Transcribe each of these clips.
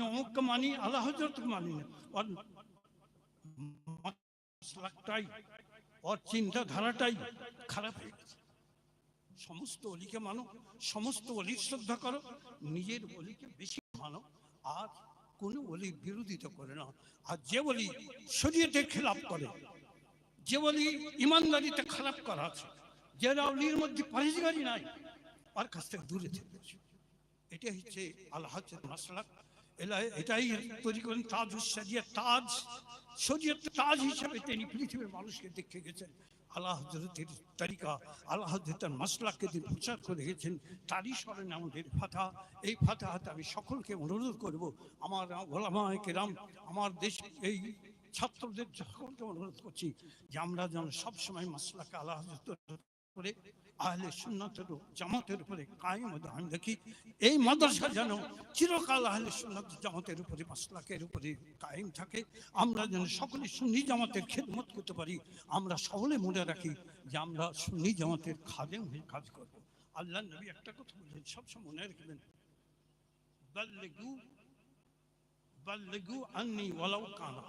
অমুককে মানি আল্লাহ হজরতকে মানি ওর চিন্তাধারাটাই খারাপ হয়ে গেছে সমস্ত অলিকে মানো সমস্ত অলির শ্রদ্ধা করো নিজের অলিকে বেশি মানো আর কোনো অলির বিরোধিতা করে না আর যে বলি শরীয়তের খেলাপ করে যে বলি ইমানদারিতে খারাপ করা আছে যে অলির মধ্যে পরেজগারি নাই আর কাছ থেকে দূরে থেকে এটা হচ্ছে আল্লাহ মাসলাক এটাই তৈরি করেন তাজ সাজিয়া তাজ। শরীয়ত তাজ হিসেবে তিনি পৃথিবীর মানুষকে দেখে গেছেন। আল্লাহ হজরতের তারিকা, আল্লাহ হজরতের মাসলাককে তিনি প্রচার করে গেছেন তারই স্মরণে আমাদের ফাতা। এই ফাতাহাতে আমি সকলকে অনুরোধ করব, আমার ওলামায় কেরাম, আমার দেশ এই ছাত্রদের সকলকে অনুরোধ করছি যে আমরা যেন সবসময় মাসলাকে আল্লাহ করে আহলে সুন্নতের জামাতের উপরে কায়েম দাম দেখি এই মাদ্রাসা যেন চিরকাল আহলে সুন্নত জামাতের উপরে মাসলাকের উপরে কায়েম থাকে। আমরা যেন সকলে সুন্নি জামাতের খেদমত করতে পারি। আমরা সকলে মনে রাখি যে আমরা সুন্নি জামাতের খাদেম হয়ে কাজ করব। আল্লাহ নবী একটা কথা বললেন সবসময় মনে রাখবেন, বাল্লিগু বাল্লিগু আন্নি ওয়ালাউ কানা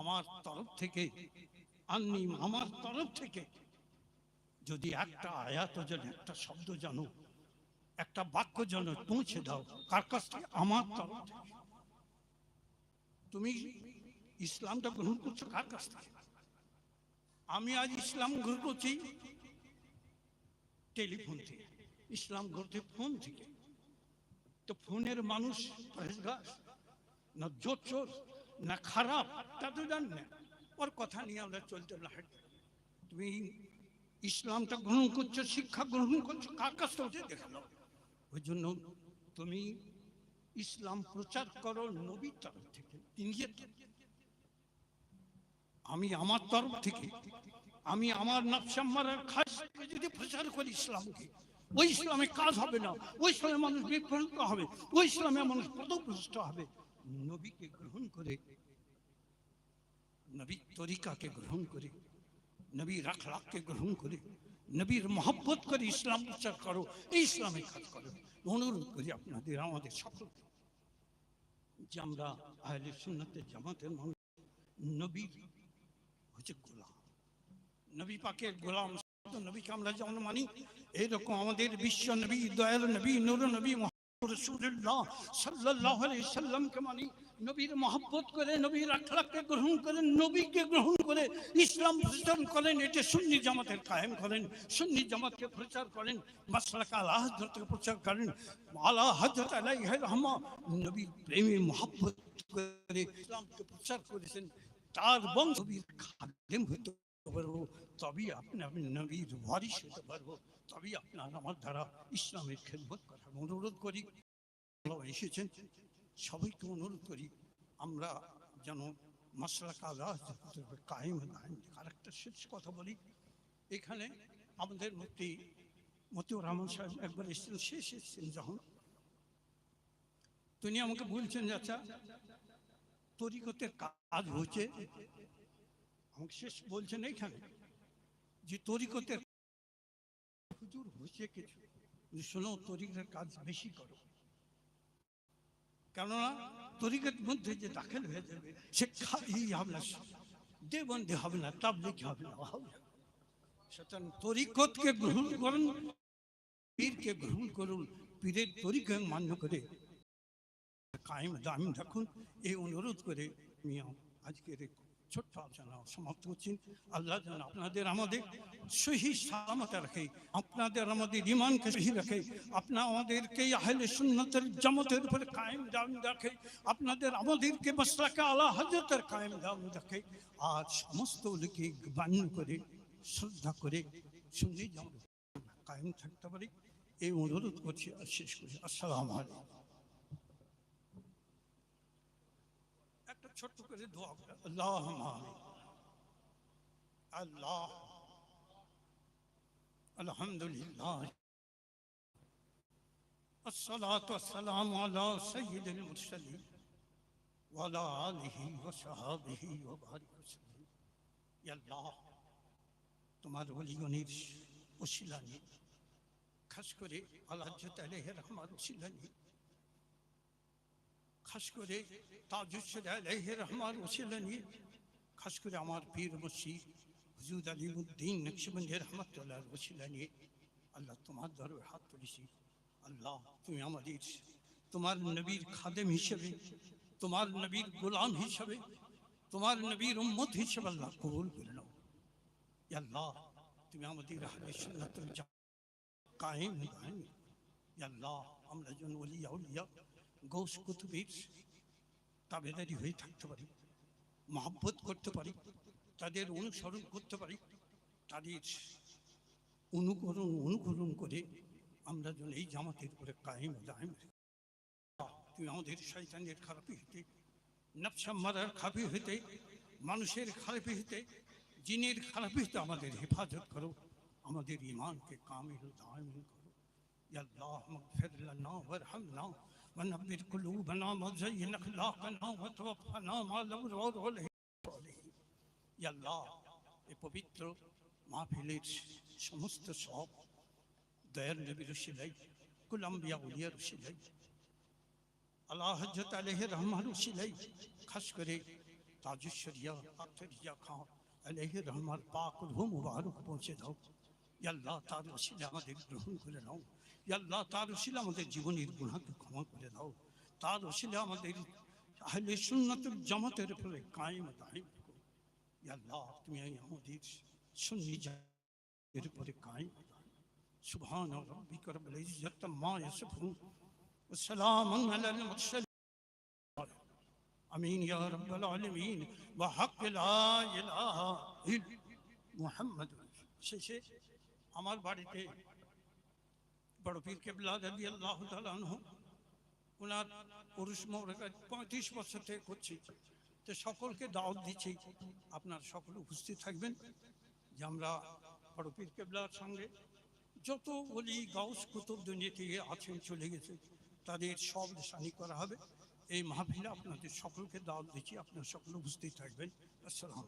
আমার তরফ থেকে, আন্নি আমার তরফ থেকে যদি একটা আয়াত যেন একটা শব্দ জানো, একটা বাক্য যেন পৌঁছে দাও, কার আমার তরফ তুমি ইসলামটা গ্রহণ করছ কার কাছ থেকে? আমি আজ ইসলাম গ্রহণ করছি টেলিফোন থেকে, ইসলাম গ্রহণ ফোন থেকে। তো ফোনের মানুষ না জোর চোর, না খারাপ, তা তো জান না। ওর কথা নিয়ে আমরা চলতে না তুমি ইসলামটা গ্রহণ করছ, শিক্ষা গ্রহণ করছ, কার দেখাল? ওই জন্য তুমি ইসলাম প্রচার করো নবীর তরফ থেকে নিজের আমি আমার তরফ থেকে, আমি আমার নকশাম্মার খাস যদি প্রচার করি ইসলামকে, ওই ইসলামে কাজ হবে না, ওই ইসলামে মানুষ বিভ্রান্ত হবে, ওই ইসলামে মানুষ পদভ্রষ্ট হবে। নবীকে গ্রহণ করে নবী তরিকাকে গ্রহণ করে নবীর আখলাককে গ্রহণ করে, নবীর মহব্বত করে ইসলাম প্রচার করো এই ইসলামে কাজ করো। অনুরোধ করি আপনাদের, আমাদের সকলকে, যে আমরা আহলে সুন্নতের জামাতের মানুষ, নবীর হচ্ছে গোলাম। নবী পাকের গোলাম নবীকে আমরা যেমন মানি এইরকম আমাদের বিশ্ব নবী, দয়াল নবী, নুর নবী রসুল্লাহ সাল্লাহ সাল্লামকে মানি। নবীর মহব্বত করে, নবীর আখলাককে গ্রহণ করেন নবীকে গ্রহণ করে ইসলাম প্রচার করেন, এটা সুন্নি জামাতের কায়েম করেন, সুন্নি জামাতকে প্রচার করেন, মাসলাক আল্লাহ হজরতকে প্রচার করেন আল্লাহ হজরত আলাই রহমা, নবীর প্রেমী মহব্বত করে ইসলামকে প্রচার করেছেন, তার বংশ খাদেম হতে পারব, তবেই আপনি, আমি নবীর ওয়ারিশ হতে পারব, তবেই আপনার আমার দ্বারা ইসলামের খেদমত করার অনুরোধ করি। এসেছেন। সবাইকে অনুরোধ করি, আমরা যেন মশলা কালা কায়েম নাইম আরেকটা শেষ কথা বলি, এখানে আমাদের মুক্তি মতিউর রহমান সাহেব একবার এসেছেন শেষ এসেছেন যখন। তিনি আমাকে বলছেন আচ্ছা তরিকতের কাজ হচ্ছে আমাকে শেষ বলছেন এইখানে যে, তরিকতের হুজুর হচ্ছে কিছু। শোনো তরিকের কাজ বেশি করো। কেননা তরিকের মধ্যে যে দাখিল হয়ে যাবে, সে খালি হবে না, দেবন্দি হবে না তাবলিক হবে না সুতরাং তরিকতকে গ্রহণ করুন, পীরকে গ্রহণ করুন, পীরের তরিকে মান্য করে। কায়েম দাম রাখুন, এই অনুরোধ করে আমি আজকের ছোট্ট আলোচনা সমাপ্ত করছি। আল্লাহ যেন আপনাদের আমাদের সহি সালামতে রাখে, আপনাদের আমাদের ইমানকে সহি রাখে, আপনা আমাদেরকে আহলে সুন্নতের জামতের উপরে কায়েম দাম রাখে, আপনাদের আমাদেরকে মশলাকে আল্লাহ হজরতের কায়েম দাম রাখে। আর সমস্ত লোকে বান্য করে, শ্রদ্ধা করে সুন্নি জামত কায়েম থাকতে পারি। এই অনুরোধ করছি শেষ করি। আসসালামু আলাইকুম। چھٹو کرے دعا کر اللہ آمین اللہ الحمدللہ الصلاة والسلام على سيد المرسلين وعلى آلہ وصحابہ وبارک وسلم. یا اللہ تمہارے ولیوں نے وسیلہ نے خاص کرے اللہ جل علیہ খাস করে তাজুসের আলাইহি রহমান ওসিলা নিয়ে খাস করে আমার পীর মসজিদ হুজুর আলিমুদ্দিন নকশবন্দি রহমতুল্লাহ ওসিলা নিয়ে আল্লাহ তোমার দরবে হাত তুলেছি আল্লাহ তুমি আমাদের তোমার নবীর খাদেম হিসেবে তোমার নবীর গোলাম হিসেবে তোমার নবীর উম্মত হিসেবে আল্লাহ কবুল করে নাও আল্লাহ তুমি আমাদের আহলে সুন্নাতুল জামাত কায়েম ইয়া আল্লাহ আমরা যেন ওলিয়া উলিয়া গৌস কুতুবীর তাবেদারি হয়ে থাকতে পারি, মহাব্বত করতে পারি, তাদের অনুসরণ করতে পারি, তাদের অনুকরণ অনুকরণ করে আমরা যেন এই জামাতের উপরে কায়েম দায়ম তুমি আমাদের শৈতানের খারাপি হতে নকশা মারার খারাপি হতে মানুষের খারাপি হতে জিনের খারাপি হতে আমাদের হেফাজত করো, আমাদের ইমানকে কামিল দায়ম করো। আল্লাহ, মগফির লানা ওয়ারহামনা। ونبر قلوبنا وزين اخلاقنا وتوفنا مع الابرار والصالحين يا الله এই পবিত্র মাহফিলের সমস্ত সব দয়ার নবীর শিলাই কুলাম্বিয়া উলিয়ার শিলাই আল্লাহ হজরত আলহ রহমান শিলাই খাস করে তাজুশরিয়া আখরিয়া খান আলহ রহমান পাক রুহ মুবারক পৌঁছে দাও ইয়া আল্লাহ তার ওসিলে আমাদের গ্রহণ করে নাও ইয়া আল্লাহ তার ওসিলে আমাদের জীবনের গুণাকে ক্ষমা করে দাও তার ওসিলে আমাদের আহলে সুন্নাতুল জামাতের উপরে কায়েম দায়েম করো ইয়া আল্লাহ তুমি আমাদের সুন্নি জাতের উপরে কায়েম দায়েম সুবহান রব্বিকা রব্বিল ইজ্জাতি মা ইয়াসিফুন والسلام على المرسلين امين يا رب العالمين وحق لا اله الا محمد শেষে আমার বাড়িতে বড় পীর কেবলা রাদি আল্লাহ তালানহ ওনার পুরুষ পঁয়ত্রিশ বছর থেকে করছি তো সকলকে দাওয়াত দিচ্ছি আপনার সকল উপস্থিত থাকবেন যে আমরা বড় পীর কেবলার সঙ্গে যত বলি গাউস কুতুব দুনিয়া থেকে আছেন চলে গেছে তাদের সব সানি করা হবে এই মাহফিলে আপনাদের সকলকে দাওয়াত দিচ্ছি আপনার সকল উপস্থিত থাকবেন আসসালাম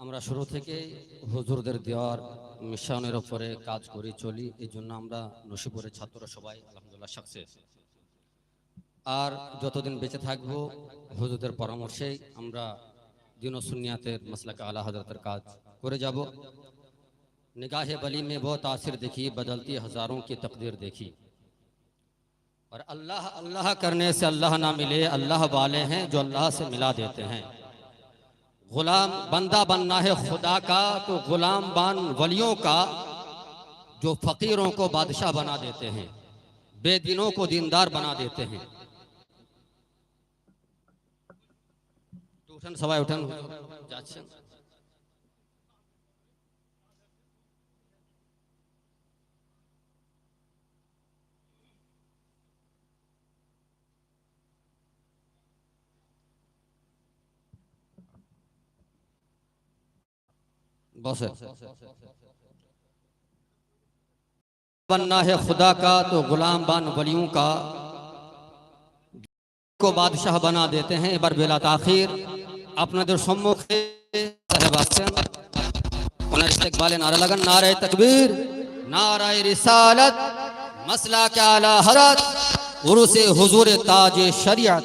আমরা শুরু থেকে হুজুরদের দেওয়ার মিশনের উপরে কাজ করে চলি এই জন্য আমরা নসিপুরের ছাত্র সবাই আলহামদুলিল্লাহ সাকসেস আর যতদিন বেঁচে থাকবো হুজুরদের পরামর্শেই আমরা দিন ও সুনিয়াতের মসলাকে আলা হজরতের কাজ করে যাব निगाह बली में वो तासिर देखी बदलती हजारों की तकदीर देखी اور اللہ اللہ کرنے سے اللہ نہ ملے، اللہ والے ہیں جو اللہ سے ملا دیتے ہیں۔ غلام بندہ بننا ہے خدا کا، تو غلام بان ولیوں کا جو فقیروں کو بادشاہ بنا دیتے ہیں، بے دینوں کو دیندار بنا دیتے ہیں۔ اٹھن، سوائے اٹھن۔ بس۔ بننا ہے خدا کا تو غلام بان ولیوں کا کو بادشاہ بنا دیتے ہیں بر بلا تاخیر۔ আপনাদের সম্মুখে সাহেব আসছেন انہیں استقبال نعرہ لگن، نعرہ تکبیر، نعرہ رسالت، مسئلہ کے علا حرات عروس حضور تاج شریعت۔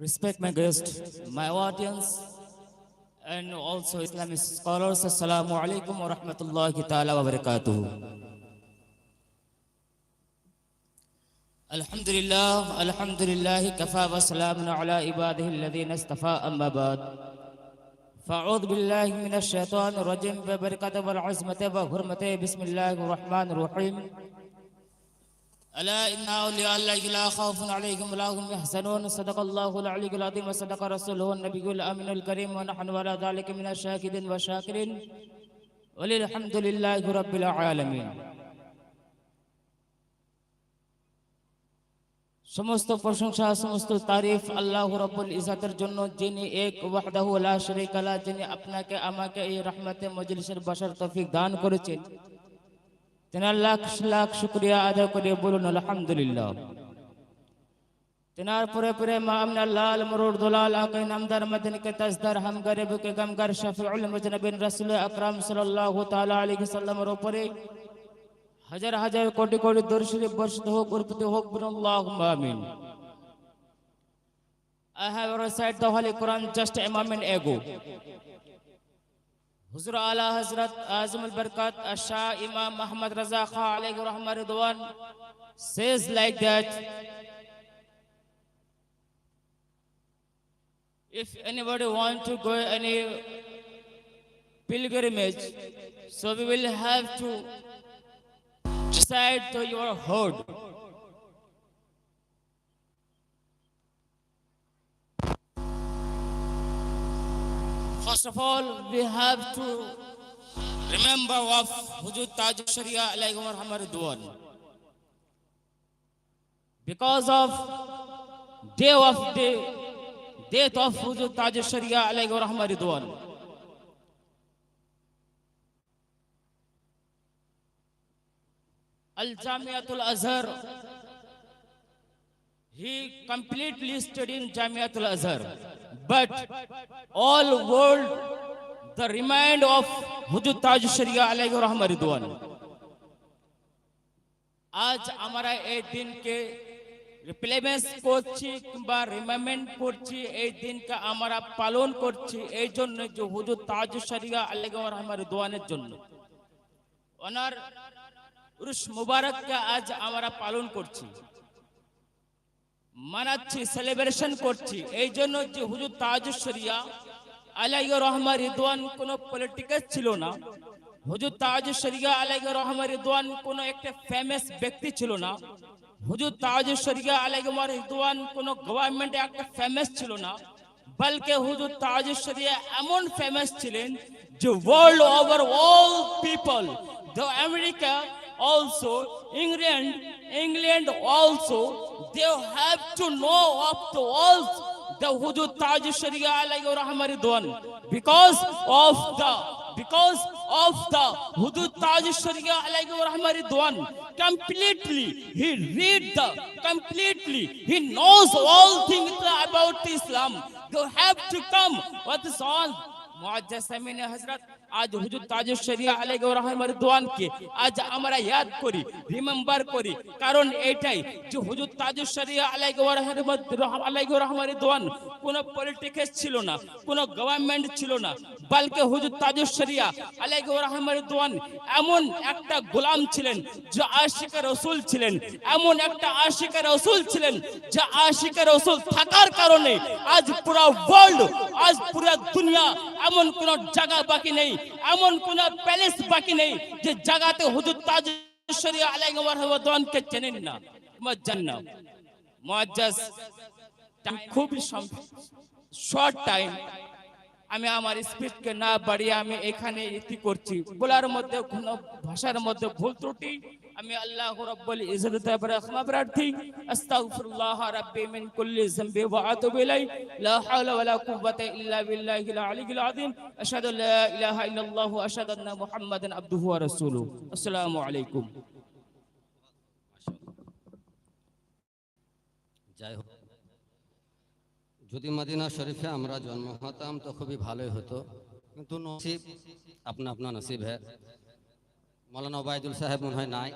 Respect my guest, my audience, and also Islamic scholars. Assalamu alaikum wa rahmatullahi ta'ala wa barakatuh. الحمد لله الحمد لله كفى وسلام على عباده الذين اصطفى أما بعد فأعوذ بالله من الشيطان الرجيم ببركة والعزمة وحرمته بسم الله الرحمن الرحيم ألا إن أولياء الله لا خوف عليهم ولا هم يحزنون صدق الله العلي العظيم وصدق رسوله النبي الأمين الكريم ونحن على ذلك من الشاكرين والشاكرين وللحمد لله رب العالمين সমস্ত প্রশংসা সমস্ত তারিফ আল্লাহ রব্বুল ইজাতের জন্য যিনি এক ওয়াহদাহু লা শারীকা লা যিনি আপনাকে আমাকে এই রহমতে মজলিসের বসার তৌফিক দান করেছেন তেনার লাখ লাখ শুক্রিয়া আদায় করে বলুন, আলহামদুলিল্লাহ তেনার পরে পরে মা আমনা লাল, মরুর দোলাল, আকাই মদিন কে তাজদার হাম গরিব কে গমগার, শফিউল মুজনবিন রাসূল আকরাম সাল্লাল্লাহু তাআলা হাজার হাজার কোটি কোটি দরুদ শরীফ বর্ষিত I have recited the Holy Quran just a moment ago. হুজুর আলা হজরত আজমুল বরকত আশা ইমাম মোহাম্মদ রাজা খা Ali Rahman Ridwan says like that if anybody want to go any pilgrimage so we will have to decide to your hood First of all, we have to remember of Hujud Taj Sharia alayhi wa rahmah Because of day of day, death of Hujud Taj Sharia alayhi wa rahmah Al Jamiatul Azhar, he completely studied in Jamiatul Azhar. But all world, the remind of Hujud Taj Sharia alayhi rahmah ridwan. আজ আমরা এই দিনকে রিপ্লেমেন্স করছি কিংবা রিমেমেন্ট করছি এই দিনকে আমরা পালন করছি এই জন্য যে হুজুর তাজ শরিয়া আল্লাহ রহমান রিদওয়ানের জন্য ওনার উরুস মুবারককে আজ আমরা পালন করছি মানাচ্ছি সেলিব্রেশন করছি। এই জন্য যে হুজুর তাজুশরিয়া আলাই রহমা রিদওয়ান কোন পলিটিক্যাল ছিল না। হুজুর তাজুশরিয়া আলাই রহমা রিদওয়ান কোন একটা ফেমাস ব্যক্তি ছিল না। হুজুর তাজুশরিয়া আলাই রিদওয়ান কোন গভর্নমেন্ট একটা ফেমাস ছিল না। বলকে হুজুর তাজুশরিয়া এমন ফেমাস ছিলেন যে world over all people the America also, England, England also, they have to know of the all the hudud taj sharia alayhi rahmah because of the because of the hudud taj sharia alayhi rahmah completely he read the completely he knows all things about islam. You have to come. What is all muajjaz samin hazrat আজ হুজুর তাজুশ শরিয়া আলাইহি রিদওয়ানকে আজ আমরা ইয়াদ করি, remember করি। কারণ এটাই যে হুজুর তাজুশ শরিয়া আলাইহি রাহমার আলাইহি রিদওয়ান কোন পলিটিক্স ছিল না, কোন গভর্নমেন্ট ছিল না, বলকে হুজুর তাজুশ শরিয়া আলাইহি রাহমার রিদওয়ান এমন একটা গোলাম ছিলেন যে আশিক রাসূল ছিলেন, এমন একটা আশিক রাসূল ছিলেন যে আশিক রাসূল থাকার কারণে আজ পুরো ওয়ার্ল্ড আজ পুরো দুনিয়া এমন কোন জায়গা বাকি নেই এমন কোন প্যালেস বাকি নেই যে জায়গাতে হুজুর তাজ শরিয়া আলাইহি কে চেনেন না। মজ্জান না। মুআজ্জাজ খুব শর্ট টাইম আমি আমার স্পিচকে না বাড়িয়ে আমি এখানে ইতি করছি। বলার মধ্যে কোনো ভাষার মধ্যে ভুল ত্রুটি, আমি আল্লাহ রাব্বুল ইজ্জত ক্ষমা প্রার্থী। আস্তাগফিরুল্লাহ রাব্বি মিন কুল্লি যামবি ওয়া আতুবু ইলাই লা হাওলা ওয়া লা কুওয়াতা ইল্লা বিল্লাহিল আলিয়্যিল আযীম। আশহাদু লা ইলাহা ইল্লাল্লাহ আশহাদু আন্না মুহাম্মাদান আবদুহু ওয়া রাসূলুহু। আসসালামু আলাইকুম। যাই হোক যদি মদিনা শরীফে আমরা জন্ম হতাম তো খুবই ভালোই হতো। কিন্তু نصیب اپنا اپنا نصیب ہے مولانا عبایدل صاحب انہیں نائے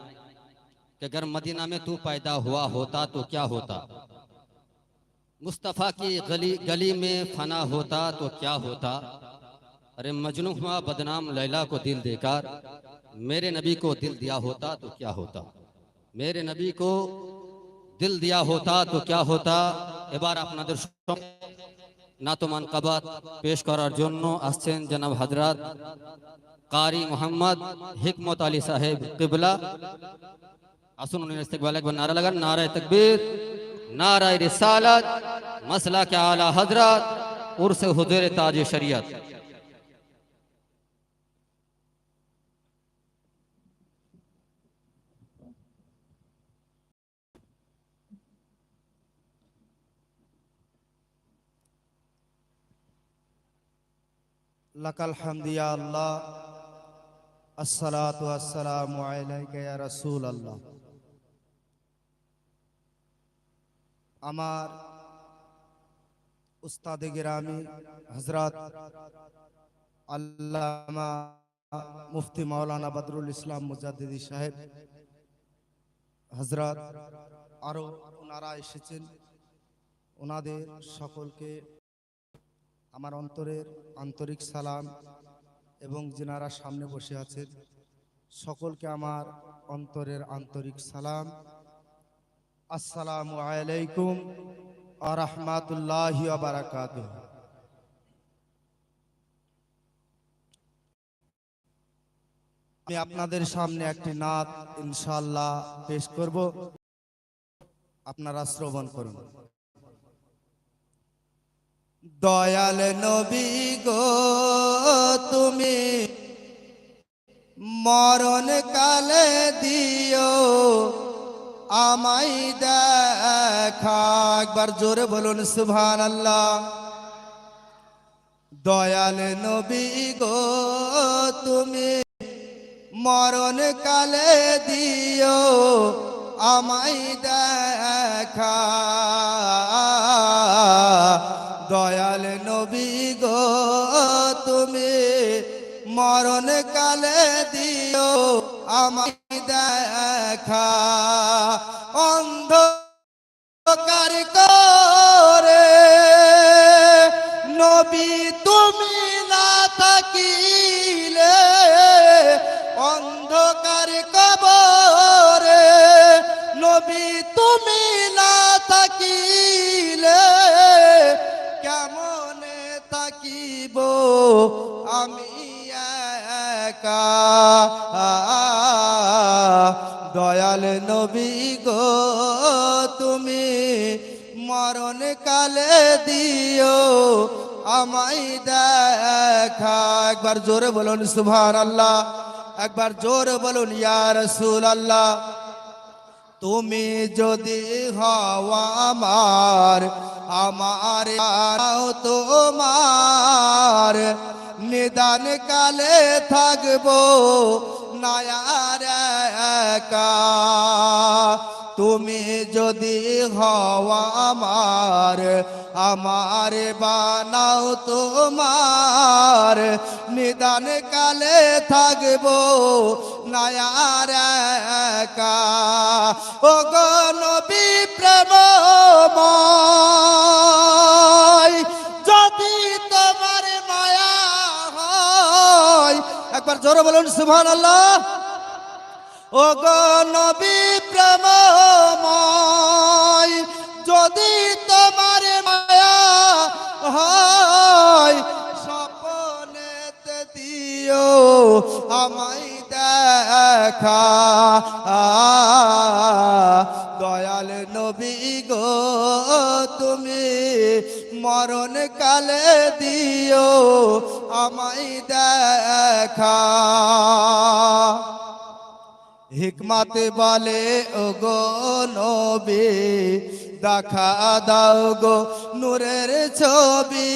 کہ اگر مدینہ میں تو پیدا ہوا ہوتا تو کیا ہوتا مصطفیٰ کی گلی گلی میں فنا ہوتا تو کیا ہوتا ارے مجنوح بدنام لیلا کو دل دے کر، میرے نبی کو دل دیا ہوتا تو کیا ہوتا؟ میرے نبی کو দিল দিয়া হতা, তো ক্যা হতা? এবার আপনাদের নাতমান কাবাত পেশ করার জন্য আসছেন জনাব হাজরাত কারি মোহাম্মদ হিকমত আলী সাহেব কিবলা। আসুন একবার নারা লাগান, নারায় তকবীর, নারায় রিসালাত মাসলা কে আলা হজরত, উর্স হুজুর তাজ শরিয়ত। লাকাল হামদিয়া আল্লাহ। আসসালাতু আসসালামু আলাইকা ইয়া রাসূল আল্লাহ আমার উস্তাদে গিরামি হযরত আল্লামা মুফতি মাওলানা বদরুল ইসলাম মুজাদ্দিদি সাহেব, হযরত আরও ওনারা এসেছেন। ওনাদের সকলকে আমার অন্তরের আন্তরিক সালাম এবং যেনারা সামনে বসে আছেন সকলকে আমার অন্তরের আন্তরিক সালাম। আসসালামু আলাইকুম আরহামাতুল্লাহ বারাকাত আমি আপনাদের সামনে একটি নাত ইনশাল্লাহ পেশ করব। আপনারা শ্রবণ করুন। দয়াল নবী গো, তুমি মরণ কালে দিও, আমায় দেখা। একবার জোরে বলুন সুভান আল্লাহ দয়াল নবী গো, তুমি মরণ কালে দিও, আমায় দেখা। দয়াল নবী গো, তুমি মরণ কালে দিও আমায় দেখা। অন্ধ করে নবী তুমি না থাকিলে, অন্ধকার কবরে নবী তুমি দয়াল নবী গো, তুমি মরণ কালে দিও, আমায় দেখা। একবার জোরে বলুন সুভান আল্লাহ একবার জোরে বলুন ইয়ার রসুল আল্লাহ তুমি যদি হওয়া আমার আমার তোমার। নিদান কালে থাকব, নায়ার তুমি যদি হওয়া আমার আমার বানাও তোমার। নিদান কালে থাকব, নায়ার ও গো প্রেমময় একবার জোরে বলুন সুবহান আল্লাহ ও নবী প্রেমময়, যদি তোমার মায়া হয়, স্বপনেতে দিও, আমায় দেখা। দয়াল নবী গো তুমি মরণ কালে দিও আমায় দেখা। হিকমত বলে ও গো নবী দেখা দাও গো নূরের ছবি।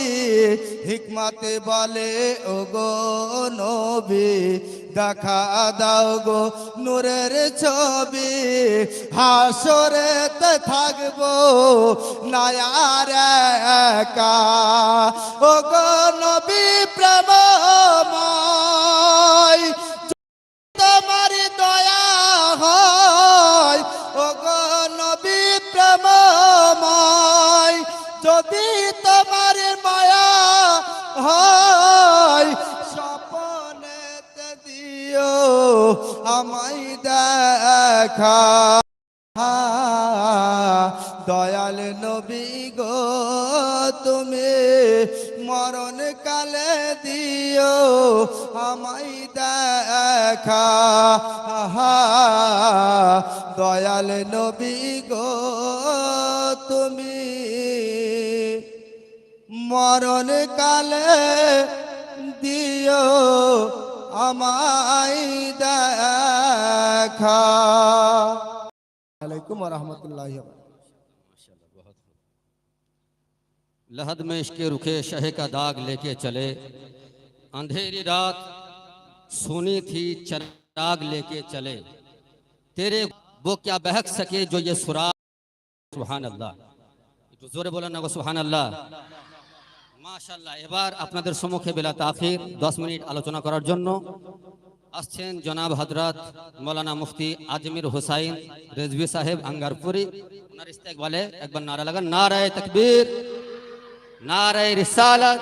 হিকমত বলে ও গো নবী, দেখা দাও গো নূরের ছবি। হাসরেতে থাকব নায়ার ও গো নবী প্রেমময়, তোমার দয়া হয়। ও গো নবী প্রেমময় যদি তোমার মায়া হয়, স্বপনেতে দিও আমায় দেখা। দয়াল নবী গো, তুমি মরণ কালে দিও আমায় দেখা। দয়াল নবী গো, তুমি मरण काले दियो আমায় देखा अलैकुम ورحمۃ لہد میں عشقے رکھے شہ کا داغ لے کے چلے اندھیری رات سونی تھی چراغ لے کے چلے تیرے وہ کیا بہک سکے جو یہ سراغ سبحان اللہ جو زور بولانا وہ سبحان اللہ মাশাল্লাহ এবার আপনাদের সম্মুখে বেলা তাখির দশ মিনিট আলোচনা করার জন্য আসছেন জনাব হজরত মৌলানা মুফতি আজমির হুসাইন, রেজভি সাহেব, আঙ্গারপুরি। ওনার ইস্তেকবালে একবার নারা লাগান। নারায় তকবীর, নারায় রিসালাত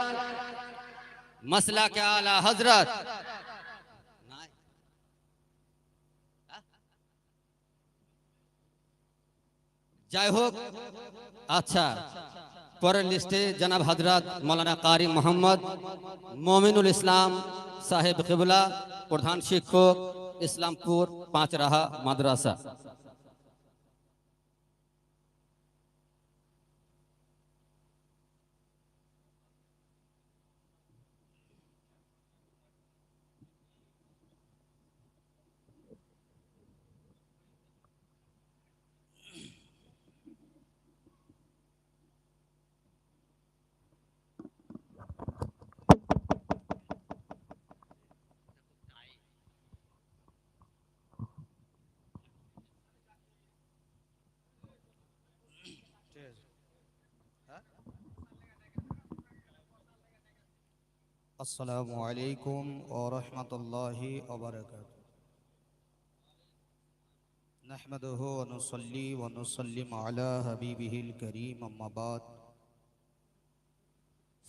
মাসলা কে আলা হজরত যাই হোক আচ্ছা পরের লিস্টে জনাব হজরত মৌলানা কারি মোহাম্মদ মমিনুল ইসলাম সাহেব কিবলা প্রধান শিক্ষক ইসলামপুর পাঁচ রাহা মাদ্রাসা। السلام علیکم ورحمۃ اللہ وبرکاتہ۔ نحمده ونصلي ونسلم على حبيبه الكريم اما بعد۔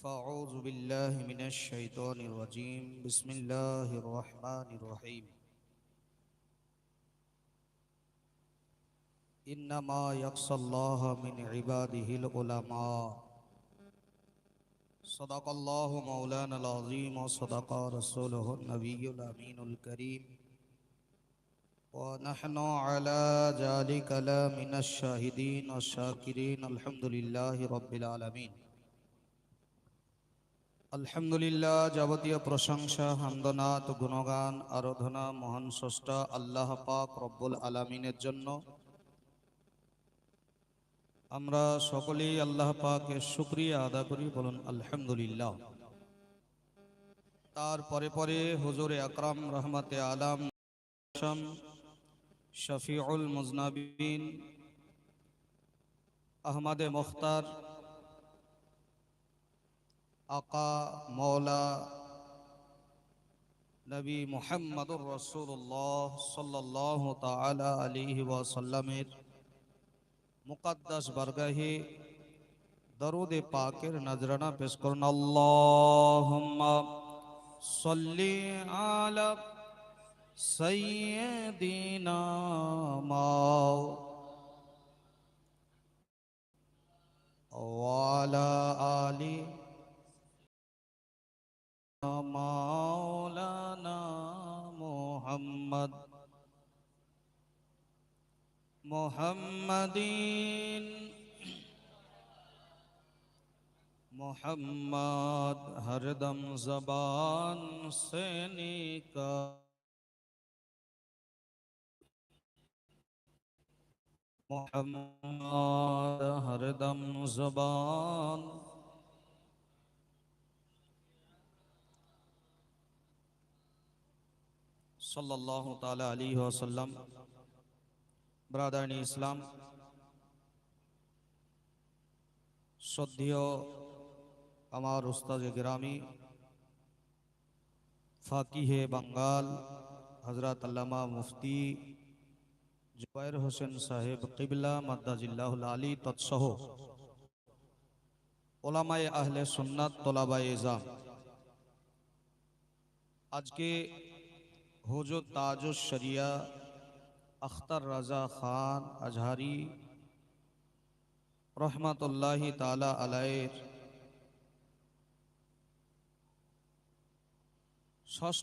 فاعوذ بالله من الشيطان الرجيم بسم اللہ الرحمن الرحيم انما يخشى الله من عباده العلماء۔ صدق الله مولانا العظيم وصدق رسوله النبي الأمين الكريم ونحن على ذلك لا من الشاهدين والشاكرين الحمد لله رب العالمين আলহামদুলিল্লাহ যাবতীয় প্রশংসা হামদনাথ গুণগান আরাধনা মহান স্রষ্টা আল্লাহ পাক রব্বুল আলামিনের জন্য আমরা সকলেই আল্লাহ পাকের শুক্রিয়া আদা করি, বলুন আলহামদুলিল্লাহ। তারপরে পরে হুজুর আকরাম রহমতে আলাম শফিউল মুজনাবিন, আহমদে মুখতার, আকা মৌলা, নবী মুহাম্মদুর রসুল্লাহ সাল্লাহ তালা আলিহি ওয়াসাল্লামের মুকাদ্দাস বারগাহে দরুদে পাকের নজরানা পেশ করুন। আল্লাহুম্মা সাল্লি আলা সাইয়্যিদিনা মাও ওয়ালা আলি মাওলানা মুহাম্মদ মোহাম্মদিন মোহাম্মদ হরদম জবান সে নিকা মোহাম্মদ হরদম জবান সাল্লাল্লাহু তাআলা আলাইহি ওয়াসাল্লাম ব্রাদারানি ইসলাম শ্রদ্ধেয় আমার উস্তাজ গ্রামী ফাকিহে বাঙ্গাল হজরত আল্লামা মুফতি জুবাইর হোসেন সাহেব কিবলা মাদ্দাজিল্লাহুল আলী তৎসহ ওলামায়ে আহলে সুন্নাত তোলাবাই এজাম আজকে হুজুর তাজুস শরিয়া আখতার রাজা খান আজহারি রহমাতুল্লাহি তালা আলায়ের ষষ্ঠ